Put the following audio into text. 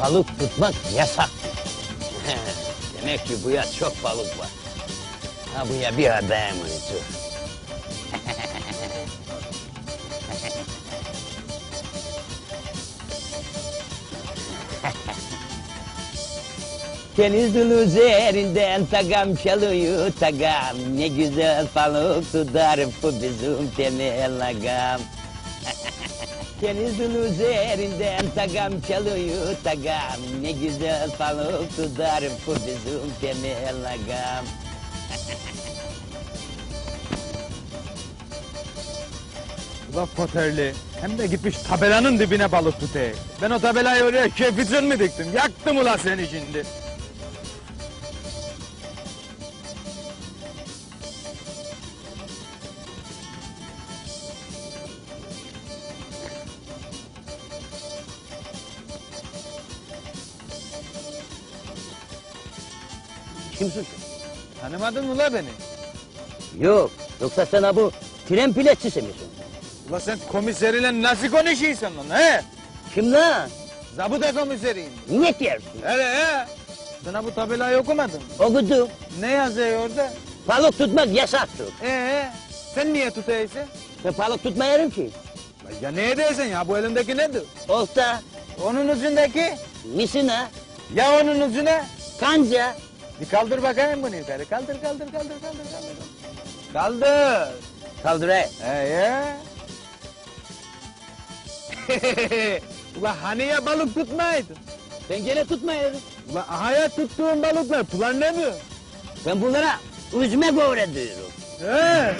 balık tutmak yasak. Demek ki bu yaz çok balık var. Ha bu ya bir adam unuttu. Denizin üzerinden tagam çalıyor tagam Ne güzel balık tutar bu bizim temel agam Denizin üzerinden tagam çalıyor tagam Ne güzel balık tutar bu bizim temel agam Ulan poterli. Hem de gitmiş tabelanın dibine balık tutayım. Ben o tabelayı oraya keyfitsin mi diktim? Yaktım ulan seni şimdi. Kimsin sen? Tanımadın mı la beni? Yok yoksa sen ha bu tren piletçisi misin? Ulan sen komiseriyle nasıl konuşuyorsun lan he? Kim lan? Zabıta komiseriyim. Ne diyorsun? Hele he. Sen ha bu tabelayı okumadın mı? Okudum. Ne yazıyor orada? Balık tutmak yasaktır. Ee, sen niye tutuyorsun? Ben balık tutmayarım ki. Ya ne edersin ya bu elindeki nedir? Olta, Onun ucundaki? misina, Ya onun ucuna? kanca. Bir kaldır bakayım bunu yukarı. Kaldır kaldır kaldır kaldır kaldır. Kaldır. Kaldırayım. He ya. Ulan hani ya balık tutmaydın? Ben gene tutmayarım. Ulan ahaya tuttuğun balıklar plan ne bu? Ben bunlara üzme öğretiyorum. He.